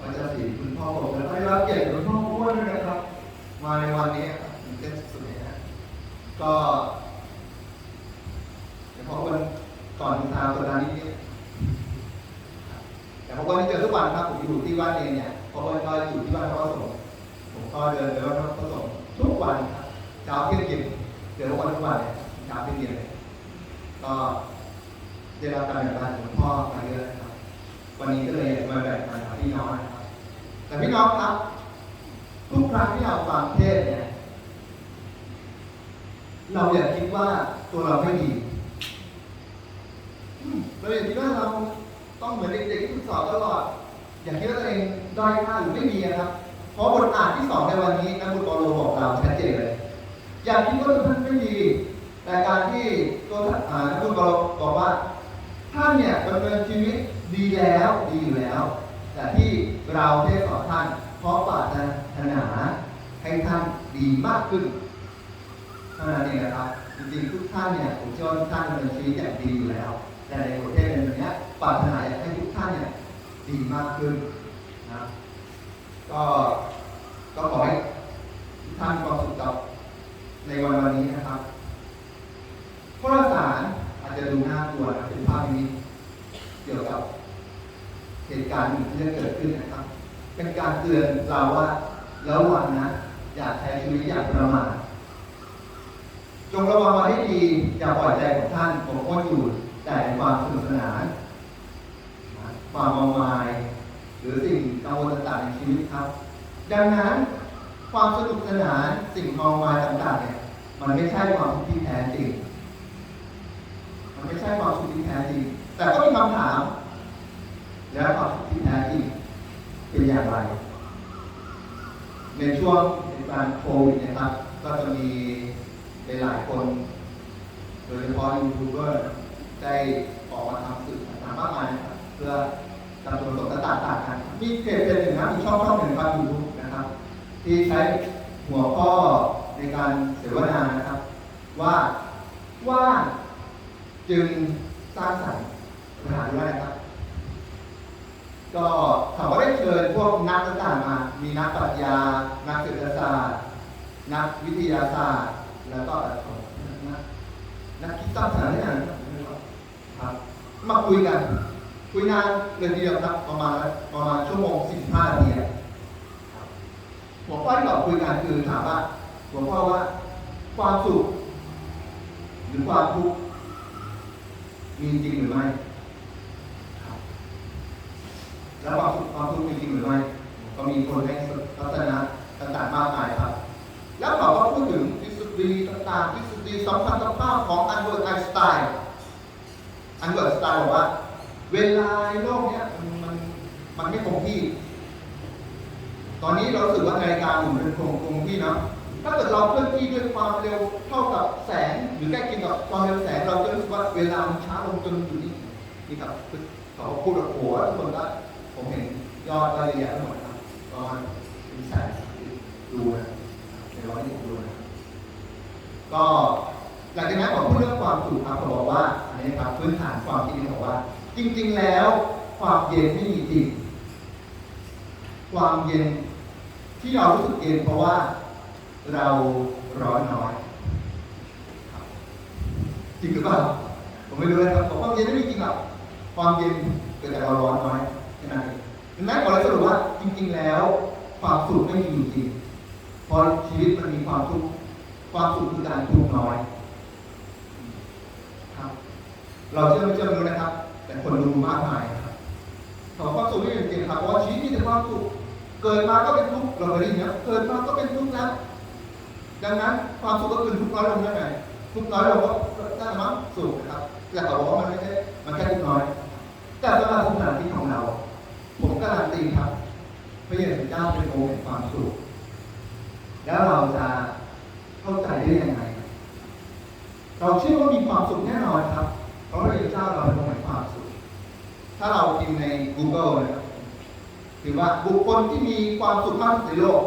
วันจะสีคุณพ่อผมและวได้รับเกียรติคุณพ่ออ้วนด้ยนะครับ มาในวันนี้ตื่นเต้นสุดๆเลนะก็เดี๋ยวพ่ออ้นก่อนทางสัปดาห์นี้แต่พ่ออ้วนี้เจอทุกวันครับผมอยู่ที่บ้านเองเนี่ยพอวันก็อยู่ที่วัดพระสงฆ์ผมก็เดินไปวัดพระสงฆ์ทุกวันครับเช้าเที่ยงเย็นเจอทุกวันทุกวันเลยเช้าเที่ยงเย็นเลยก็ได้รับการแบ่งปันของพ่อมาเยอะครับ วันนี้ก็เลยมาแบ่งปั พี่น้องแต่พี่น้องครับ ทุกครั้งที่เราฟังเทศเนี่ย เราอย่าคิดว่าตัวเราไม่ดีเราอย่าคิดว่าเราต้องเหมือนเด็กๆที่ฝึกสอบตลอด อย่าคิดว่าตัวเองด้อยค่าหรือไม่มีนะครับ เพราะบทอ่านที่สองในวันนี้นักบุญปอโลบอกเราชัดเจนเลย อย่าคิดว่าท่านไม่ดี แต่การที่ตัวท่านอ่านักบุญปอโลบอกว่าท่านเนี่ยดำเนินชีวิตดีแล้วดีอยู่แล้ว แต่ที่เราได้สอนท่านเพราะปรารถนาให้ท่านดีมากขึ้นเท่านั้นเองนะครับจริงๆทุกท่านเนี่ยผมเชื่อว่าทุกท่านเนินชีวิตอย่างดีอยู่แล้ว แต่ในประเทศเป็นแบบเนี้ยปรารถนาอยากให้ทุกท่านเนี่ยดีมากขึ้นนะก็ขอให้ทุกท่านมีความสุขกับในวันวันนี้นะครับข้อสารอาจจะดูน่ากลัวนะเป็นภาพนี้เกี่ยวกับเหตุการณ์หนึ่งที่จะเกิดขึ้นนะครับ เป็นการเตือนเราว่าแล้ววันนะอย่าใช้ชีวิตอย่างประมาทจงระวังไว้ให้ดีอย่าปล่อยใจของท่านผมก็อยู่แต่ความสนุกสนานความมามาย หรือสิ่งกังวลต่างๆในชีวิตครับ ดังนั้นความสนุกสนานสิ่งเมามายต่างๆเนี่ยมันไม่ใช่ความสุขที่แท้จริง มันไม่ใช่ความสุขที่แท้จริง แต่ก็มีคำถาม แล้วความสุขที่แท้จริงเป็นอย่างไร ในช่วงเหตุการณ์โควิดนะครับ ก็จะมีหลายๆคน โดยเฉพาะยูทูบเบอร์ได้ออกมาทำสื่อต่างๆมากมายเพื่อนำตัวตนต่างๆกัน มีเพจเป็นหนึ่งนะมีช่องช่องหนึ่งครับยูทูบนะครับ ที่ใช้หัวข้อในการเสวนานะครับ ว่าว่างจึงสร้างสรรค์ปัญหาด้วยนะครับ ก็เขาก็ได้เชิญพวกนักต่างๆมา มีนักปรัชญา นักเศรษฐศาสตร์ นักวิทยาศาสตร์ แล้วก็นักนักคิดสร้างสรรค์นี่นะครับ มาคุยกัน คุยนานเลยทีเดียวครับ ประมาณประมาณชั่วโมง45นาทีอะหัวข้อที่เราคุยกันคือถามว่าหัวข้อว่าความสุข หรือความทุกข์มีจริงหรือไม่ แล้วความสุขความทุกข์มีจริงหรือไม่ก็มีคนให้ทัศนะต่างๆมากมายครับ แล้วเขาก็พูดถึงทฤษฎีต่างๆทฤษฎีสัมพันธภาพของอันเบิร์ตไอน์สไตน์อันเบิร์ตไอน์สไตน์บอกว่า เวลาในโลกเนี้ยมันมันไม่คงที่ ตอนนี้เรารู้สึกว่านาฬิกาหมุนเป็นคงคงที่เนาะถ้าเกิดเราเคลื่อนที่ด้วยความเร็วเท่ากับแสงหรือใกล้เคียงกับความเร็วแสงเราจะรู้สึกว่าเวลามันช้าลงจนอยู่นี่นี่ครับเขาพูดแบบโอ้โหทุกคนก็ ผมเห็นยอดรายละเอียดทั้งหมดครับประมาณเป็นแสนดูนะในร้อยที่ผมดูนะก็หลังจากนั้นผมพูดเรื่องความสุขครับผมบอกว่าอันนี้ครับพื้นฐานความคิดของว่า จริง ๆ แล้วความเย็นไม่มีจริง ความเย็นที่เรารู้สึกเย็นเพราะว่าเราร้อนน้อยจริงหรือเปล่าผมไม่รู้นะครับผมความเย็นไม่มีจริงหรอกความเย็นเกิดจากเราร้อนน้อย นั้นเองดังนั้นขอเลยสรุปว่าจริง ๆ แล้ว ความสุขไม่มีอยู่จริงเพราะชีวิตมันมีความทุกข์ความสุขคือการทุกข์น้อยครับ เราเชื่อไม่เชื่อไม่รู้นะครับ แต่คนดูมากมายครับขอความสุขไม่เป็นจริงครับเพราะชีวิตมีแต่ความสุขเกิดมาก็เป็นทุกข์เราเคยได้ยินนะเกิดมาก็เป็นทุกข์แล้วดังนั้นความสุขก็คือทุกข์น้อยลงได้ไงทุกข์น้อยลงก็ได้มั้งสุขนะครับแต่เขาบอกว่ามันไม่ใช่มันแค่ทุกข์น้อย แต่สำหรับสถานที่ของเรา ผมการันตีครับพระเยซูเจ้าเป็นองค์แห่งความสุข แล้วเราจะเข้าใจได้ยังไง เราเชื่อว่ามีความสุขแน่นอนครับ เพราะพระเยซูเจ้าเราเป็นองค์แห่งความสุข ถ้าเราพิมพ์ใน Google นะครับถือว่าบุคคลที่มีความสุขมากที่สุดในโลก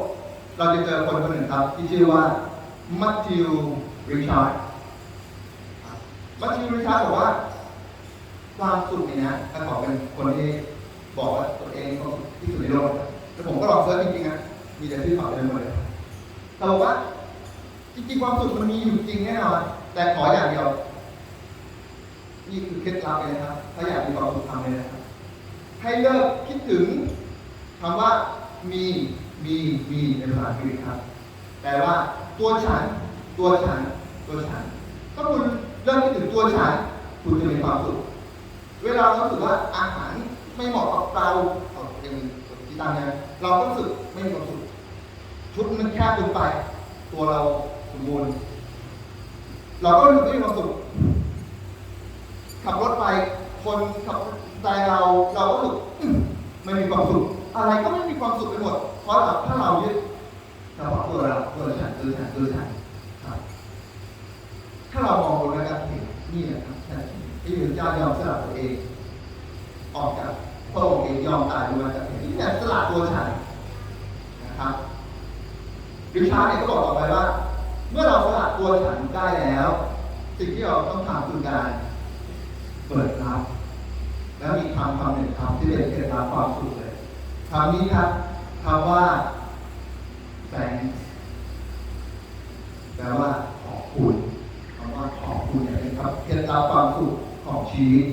เราจะเจอคนคนหนึ่งครับ ที่ชื่อว่ามัทธิวริชาร์ดมัทธิวริชาร์ดบอกว่าความสุขเนี่ยนะถ้าขอเป็นคนที่ บอกว่าตัวเองความสุขที่สุดในโลกแล้วผมก็ลองเซิร์ชจริงๆนะมีแต่ชื่อเขาเต็มไปหมดเลยเขาบอกว่า จริงๆความสุขมันมีอยู่จริงแน่นอนแต่ขออย่างเดียว นี่คือเคล็ดลับเลยนะครับถ้าอยากมีความสุขทำเลยนะครับให้เลิกคิดถึงคำว่ามีมีมีในภาษาอังกฤษครับแปลว่าตัวฉัน ตัวฉัน ตัวฉันถ้าคุณเริ่มคิดถึงตัวฉัน คุณจะมีความสุข เวลาเราสึกว่าอาหาร ไม่เหมาะกับเราเอาเป็นที่ตั้งเนี่ยเราก็รู้สึกไม่มีความสุขชุดมันแคบเกินไป ตัวเราสมบูรณ์เราก็รู้สึกไม่มีความสุขขับรถไปคนขับใจเราเราก็รู้สึกไม่มีความสุขอะไรก็ไม่มีความสุขไปหมดเพราะเราถ้าเรายึดเฉพาตัวเราตัวฉันตัวฉันตัวฉันถ้าเรามองดูแล้วกันเห็นนี่แหละครับท่านที่พระเจ้ายอมสละตัวเอง ออกจาก พระองค์เองยอมตายด้วยจากเห็นที่แสสละตัวฉันนะครับริชาเนี่ยก็บอกต่อไปว่า เมื่อเราสละตัวฉันได้แล้ว สิ่งที่เราต้องทำคือการเปิดรับแล้วมีคำคำหนึ่งคำที่เป็นเคล็ดลับความสุขเลยคำนี้ครับคำว่า thanks แปลว่าขอบคุณคำว่าขอบคุณเนี่ยเป็นครับเคล็ดลับความสุขของชีวิต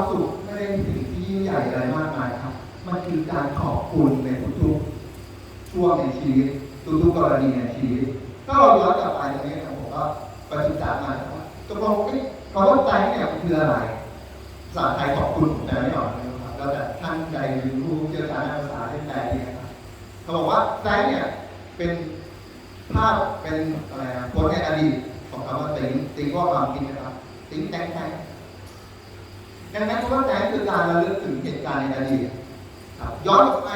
ความสุขไม่ได้เป็นสิ่งที่ยิ่งใหญ่อะไรมากมายครับ มันคือการขอบคุณในทุกๆช่วงในชีวิตทุกๆกรณีในชีวิตถ้าเราย้อนกลับไปตรงนี้นะผมก็ไปศึกษามาว่าตกลงเอ๊ะคำว่าใจเนี่ยมันคืออะไรภาษาไทยขอบคุณแปลไม่ออกเลยนะครับแล้วแต่ท่านใดรู้เชี่ยวชาญด้านภาษาได้แปลดีนะครับเขาบอกว่าใจเนี่ยเป็นภาพเป็นอะไรนะผลในอดีตของคำว่าติงติงว่าความคิดนะครับติงแตงแตง ดังนั้นคำว่าแตงคือการระลึกถึงเหตุการณ์ในอดีตครับย้อนกลับไป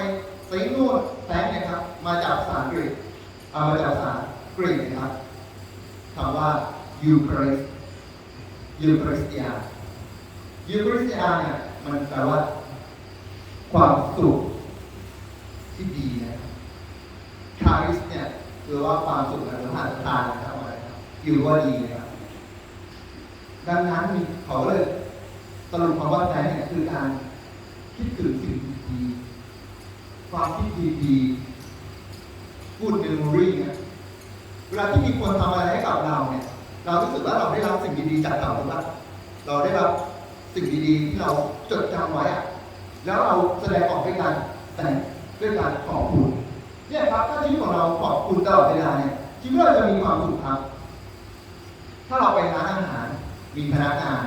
ติงนู่นแตงเนี่ยครับ มาจากภาษาอังกฤษเอามาจากภาษากรีกนะครับคำว่ายูคริสยูคริสเตียนยูคริสเตียนเนี่ยมันแปลว่า ความสุขที่ดีนะครับคาริสเนี่ยคือว่าความสุขในสถานทานนะครับอะไรครับอยู่ว่าดีนะครับดังนั้นเขาเลย รุปคำว่าใจเนี่ยคือการคิดถึงสิ่งดีๆความคิดดีๆ good memory เนี่ยเวลาที่มีคนทำอะไรให้กับเราเนี่ย เรารู้สึกว่าเราได้รับสิ่งดีๆจากเขาหรือเปล่าเราได้รับสิ่งดีๆที่เราจดจำไว้อะแล้วเราแสดงออกด้วยการแต่งด้วยการขอบคุณเนี่ยครับถ้าชีวิตของเราขอบคุณตลอดเวลาเนี่ยชีวิตเราจะมีความสุขครับ ถ้าเราไปร้านอาหารมีพนักงาน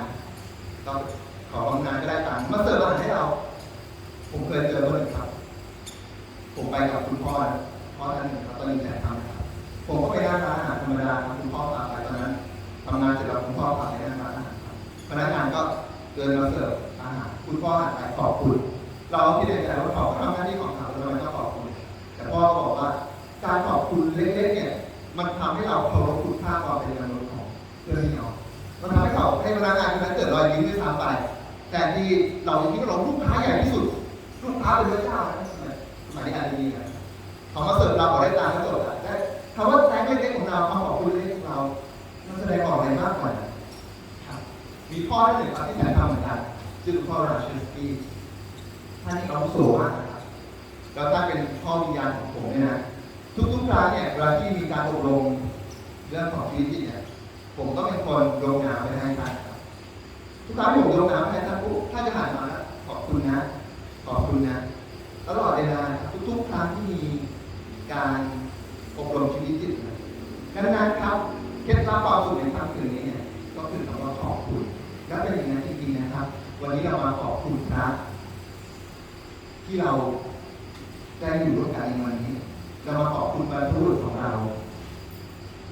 เรา ขอบางงานก็ได้ตังค์มาเสิร์ฟอาหารให้เรา ผมเคยเจอคนหนึ่งครับ ผมไปกับคุณพ่อนะพ่อท่านหนึ่งครับตอนนี้แสนทำนะครับ ผมก็ไปนั่งร้านอาหารธรรมดาครับคุณพ่อพาไปตอนนั้นทำงานเสร็จแล้วคุณพ่อพาไปนั่งร้านอาหารครับพนักงานก็เดินมาเสิร์ฟอาหารคุณพ่อหันไปขอบคุณ เราคิดในใจว่าเขาก็ทำหน้าที่ของเขาทำไมต้องขอบคุณ แต่พ่อบอกว่าการขอบคุณเล็กๆเนี่ยมันทำให้เราเคารพคุณค่าความเป็นมนุษย์ของเพื่อนพี่น้อมันทำให้เขาให้พนักงานคนนั้นเกิดรอยยิ้มด้วยซ้ำไป แต่ที่เราคิดว่าเราลูกค้าใหญ่ที่สุด ลูกค้าเป็นพระเจ้านะสมัยสมัยนี้อาจจะมีนะเขามาเสิร์ฟเราขอได้ตามก็จบอะได้คำว่าแตงเล็กๆของเราคำขอบคุณเล็กๆของเรา มันแสดงออกอะไรมากกว่านั้นครับมีพ่อท่านหนึ่งครับที่แสนทำเหมือนกันชื่อคุณพ่อราชสกี้ท่านนี่อาวุโสมากนะครับแล้วท่านเป็นพ่อวิญญาณของผมเนี่ยนะทุกๆครั้งเนี่ยเวลาที่มีการอบรมเรื่องของชีวิตจิตเนี่ยผมก็เป็นคนลงนามไปให้ท่านครับ ทุกครั้งที่ผมลงน้ำแทนท่านผู้ท่านจะหันมาขอบคุณนะ ขอบคุณนะ ตลอดเวลาทุกๆครั้งที่มีการอบรมชีวิตจิตนะดังนั้นครับเคล็ดลับความสุขในค่ำคืนนี้เนี่ยก็คือคำว่าขอบคุณ และเป็นอย่างนั้นจริงๆนะครับ วันนี้เรามาขอบคุณพระที่เราได้อยู่ร่วมกันในวันนี้ เรามาขอบคุณบรรพบุรุษของเรา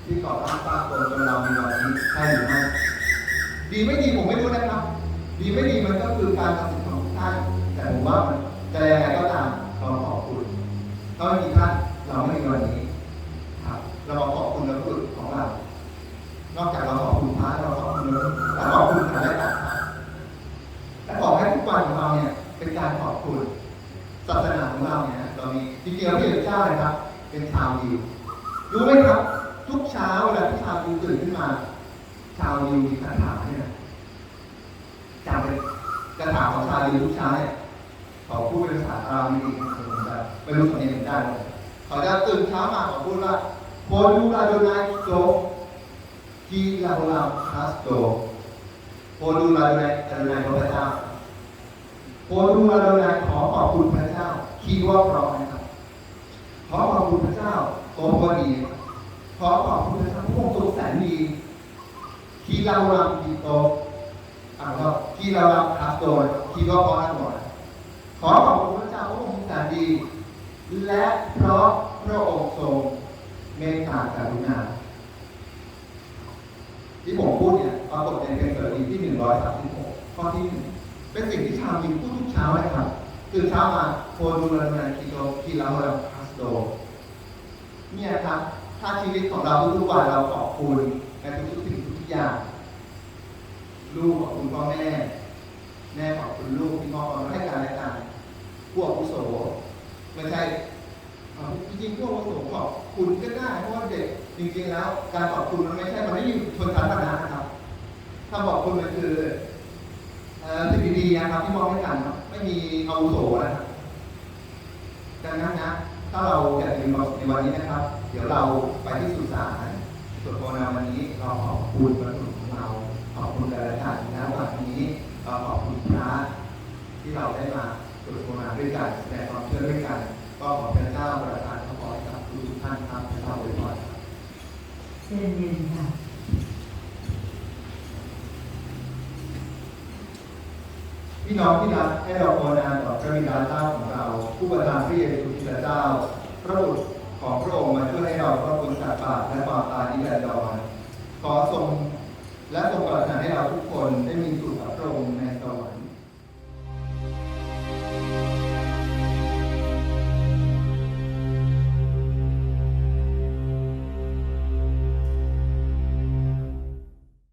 ที่ก่อตั้งสร้างตนจนเรามีวันนี้ใช่หรือไม่ ดีไม่ดีผมไม่รู้นะครับ ดีไม่ดีมันก็คือการตัดสินของท่าน แต่ผมว่ามันจะยังไงก็ตามเราขอบคุณถ้าไม่มีท่านเราไม่มีวันนี้ครับ เราขอบคุณแล้วก็ของเรา นอกจากเราขอบคุณพระเราขอบคุณแล้วขอบคุณกันและกันครับและขอให้ทุกวันของเราเนี่ยเป็นการขอบคุณศาสนาของเราเนี่ยเรามีจริงๆเราเป็นเจ้าเลยครับ เป็นชาวยิวรู้ไหมครับ ทุกเช้าเวลาที่ชาวยิวตื่นขึ้นมา ชาวยิวมีคาถาเนี่ยจำเป็นคาถาของชาวยิวทุกเช้ายเขาพูดเป็นภาษาอาหรับไม่ดีไม่รู้สำเนียงได้เลยเขาจะตื่นเช้ามาเขาพูดว่าโพดูลาโดนายโตกีลาโบลาคาสโตโพดูลาโดนายโดนายพระเจ้าโพดูลาโดนายขอขอบคุณพระเจ้า คีย์ว่าพราะนะครับ ขอขอบคุณพระเจ้าโตพอดีขอขอบคุณพระเจ้าพระองค์ทรงแสนดี คีลาโบลามกีโตอ่านว่าคีลาโบลามคาสโตคีย์ว่าเพราะนั่นขอขอบคุณพระเจ้าพระองค์ทรงแสนดี และเพราะพระองค์ทรงเมตตากรุณาที่ผมพูดเนี่ยปรากฏในเพลงสดีที่136ข้อที่หนึ่งเป็นสิ่งที่ชาวยิวพูดทุกเช้าเลยครับตื่นเช้ามาโพดูลานาคิโดคิลาโฮลาคาสโดเนี่ยครับถ้าชีวิตของเราทุกๆวันเราขอบคุณในทุกๆสิ่งทุกๆ อย่าง ลูกขอบคุณพ่อแม่ แม่ขอบคุณลูกที่มอบความให้กันและกันพวกผู้โสไม่ใช่จริงๆพวกผู้โสขอบคุณก็ได้เพราะว่าเด็กจริงๆแล้ว การขอบคุณมันไม่ใช่มันไม่อยู่ชนชั้นวรรณะนะครับ ถ้าบอกคุณมันคือเอ่อสิ่งดีๆนะครับที่มอบให้กันเนาะไม่มีอาวุโสนะครับดังนั้นนะถ้าเราอยากจะมีความสุขในวันนี้นะครับ เดี๋ยวเราไปที่สุสาน ส่วนโภนาวันนี้เราขอบคุณพระคุณของเรา ขอบคุณกันและกันนะวันนี้เราขอบคุณพระที่เราได้มาสวดโภนาด้วยกันแสดงความเชื่อด้วยกัน ก็ขอพระเจ้าประทานพระพรให้กับทุกท่านครับพระเจ้าอวยพรครับเชิญเย็นค่ะพี่น้องที่รักให้เราภาวนาต่อพระบิดาเจ้าของเรา ผู้ประทานพระเยซูคริสต์เจ้า พระบุตรของพระองค์มาช่วยให้เราครอบคลุมสัตว์บาปและความตาย 发送